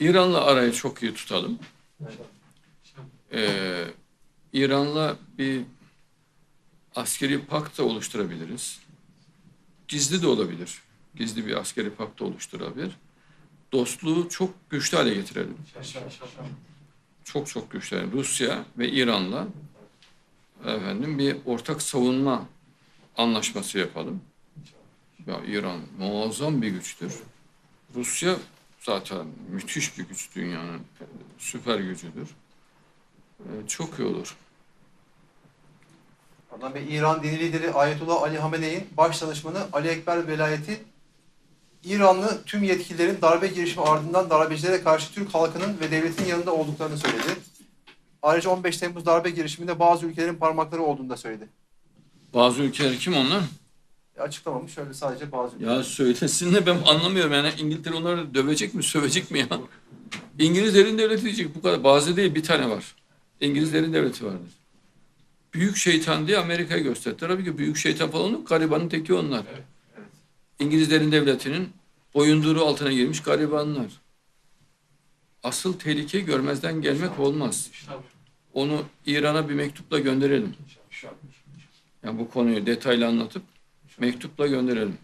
İran'la arayı çok iyi tutalım. Ee, İran'la bir askeri pakt da oluşturabiliriz. Gizli de olabilir. Gizli bir askeri pakt da oluşturabilir. Dostluğu çok güçlü hale getirelim. Çok çok güçlü. Yani Rusya ve İran'la efendim bir ortak savunma anlaşması yapalım. Ya İran muazzam bir güçtür. Rusya zaten müthiş bir güç dünyanın süper gücüdür. Ee, çok iyi olur. Adnan Bey, İran dini lideri Ayetullah Ali Hamene'in baş danışmanı Ali Ekber Velayeti İranlı tüm yetkililerin darbe girişimi ardından darbecilere karşı Türk halkının ve devletin yanında olduklarını söyledi. Ayrıca 15 Temmuz darbe girişiminde bazı ülkelerin parmakları olduğunu da söyledi. Bazı ülkeler kim onlar? Açıklamamış şöyle sadece bazı. Ya söylesin de ben anlamıyorum yani İngiltere onları dövecek mi sövecek mi ya? İngilizlerin devleti diyecek bu kadar. Bazı değil bir tane var. İngilizlerin devleti vardır. Büyük şeytan diye Amerika'yı gösterdiler. Tabii ki büyük şeytan falan yok. Garibanın teki onlar. İngilizlerin devletinin boyunduruğu altına girmiş garibanlar. Asıl tehlikeyi görmezden gelmek olmaz. Onu İran'a bir mektupla gönderelim. Yani bu konuyu detaylı anlatıp mektupla gönderelim.